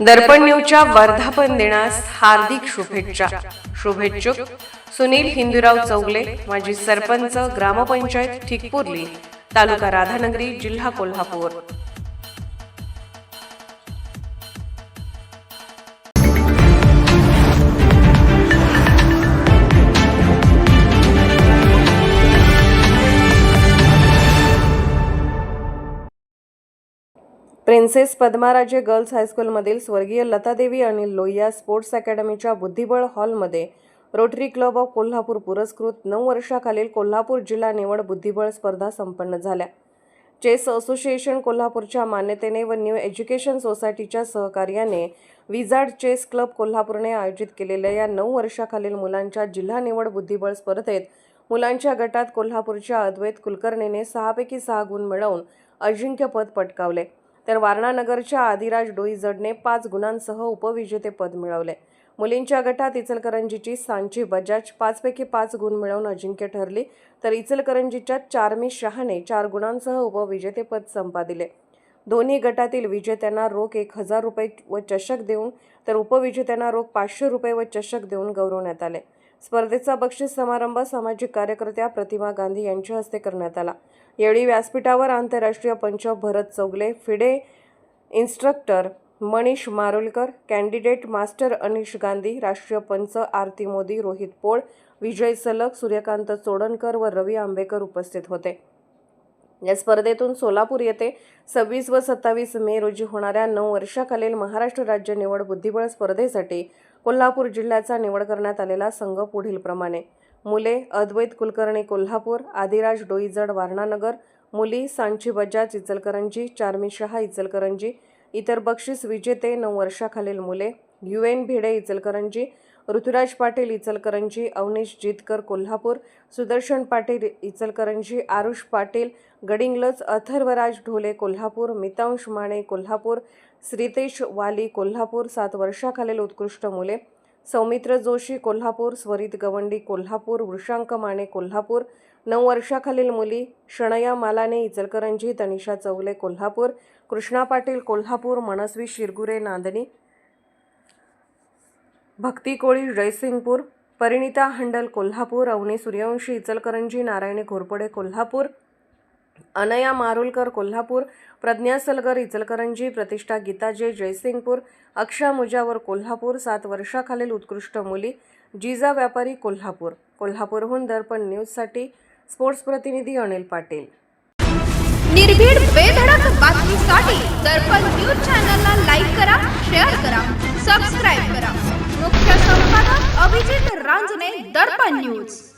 दर्पण न्यूजच्या वर्धापन दिनास हार्दिक शुभेच्छा. शुभेच्छुक सुनील हिंदूराव चौगले माजी सरपंच ग्रामपंचायत ठिकपुर्ली तालुका राधानगरी जिल्हा कोल्हापूर. प्रिन्सेस पद्माराजे गर्ल्स हायस्कूलमधील स्वर्गीय लतादेवी आणि लोहिया स्पोर्ट्स अकॅडमीच्या बुद्धिबळ हॉलमध्ये रोटरी क्लब ऑफ कोल्हापूर पुरस्कृत नऊ वर्षाखालील कोल्हापूर जिल्हा निवड बुद्धिबळ स्पर्धा संपन्न झाल्या. चेस असोसिएशन कोल्हापूरच्या मान्यतेने व न्यू एज्युकेशन सोसायटीच्या सहकार्याने विजार्ड चेस क्लब कोल्हापूरने आयोजित केलेल्या या नऊ वर्षाखालील मुलांच्या जिल्हा निवड बुद्धिबळ स्पर्धेत मुलांच्या गटात कोल्हापूरच्या अद्वैत कुलकर्णीने सहापैकी सहा गुण मिळवून अजिंक्यपद पटकावले. तर वारणानगरच्या आदिराज डोईजडने पाच गुणांसह उपविजेतेपद मिळवले. मुलींच्या गटात इचलकरंजीची सांची बजाज पाचपैकी पाच गुण मिळवून अजिंक्य ठरली तर इचलकरंजीच्या चारमी शहाने चार गुणांसह उपविजेतेपद संपादिले. दोन्ही गटातील विजेत्यांना रोख एक हजार रुपये व चषक देऊन तर उपविजेत्यांना रोख पाचशे रुपये व चषक देऊन गौरवण्यात आले. स्पर्धेचा बक्षीस समारंभ सामाजिक कार्यकर्त्या प्रतिमा गांधी यांच्या हस्ते करण्यात आला. यावेळी व्यासपीठावर आंतरराष्ट्रीय पंच Bharat Chougale FIDE instructor Manish Marulkar candidate master Anish Gandhi राष्ट्रीय पंच आरती मोदी रोहित पोळ विजय सलग सूर्यकांत चोडणकर व रवी आंबेकर उपस्थित होते. या स्पर्धेतून सोलापूर येथे सव्वीस व सत्तावीस मे रोजी होणाऱ्या नऊ वर्षाखालील महाराष्ट्र राज्य निवड बुद्धिबळ स्पर्धेसाठी कोल्हापूर जिल्ह्याचा निवड करण्यात आलेला संघ पुढीलप्रमाणे मुले अद्वैत कुलकर्णी कोल्हापूर आदिराज डोईजड वारणानगर मुली सांची बजाज इचलकरंजी चार्मी शहा इचलकरंजी इतर बक्षीस विजेते नऊ वर्षाखालील मुले यू एन भिडे इचलकरंजी ऋतुराज पाटील इचलकरंजी अवनीश जितकर कोल्हापूर सुदर्शन पाटील इचलकरंजी आरुष पाटील गडिंगलज अथर्वराज ढोले कोल्हापूर मितांश माने कोल्हापूर श्रीतेश वाली कोल्हापूर सात वर्षाखालील उत्कृष्ट मुले सौमित्र जोशी कोल्हापूर स्वरित गवंडी कोल्हापूर वृषांक माने कोल्हापूर नऊ वर्षाखालील मुली शणया मालाने इचलकरंजी तनिषा चौले कोल्हापूर कृष्णा पाटील कोल्हापूर मनस्वी शिरगुरे नांदणी भक्ती कोळी जयसिंगपूर परिणिता हंडल कोल्हापूर अवनी सूर्यवंशी इचलकरंजी नारायणी घोरपडे कोल्हापूर अनया मारुलकर कोल्हापूर प्रज्ञा सलगर इचलकरंजी प्रतिष्ठा गीताजे जयसिंगपूर अक्षा मुजावर कोल्हापूर सात वर्षाखालील उत्कृष्ट मुली जिजा व्यापारी कोल्हापूर. कोल्हापूरहून दर्पण न्यूजसाठी स्पोर्ट्स प्रतिनिधी अनिल पाटील. निर्भीड बेधडक बातमीसाठी दर्पण न्यूज चॅनलला लाईक करा शेअर करा. सबस्क्राईब करा. मुख्य संपादक अभिजित रांजणे दर्पण न्यूज.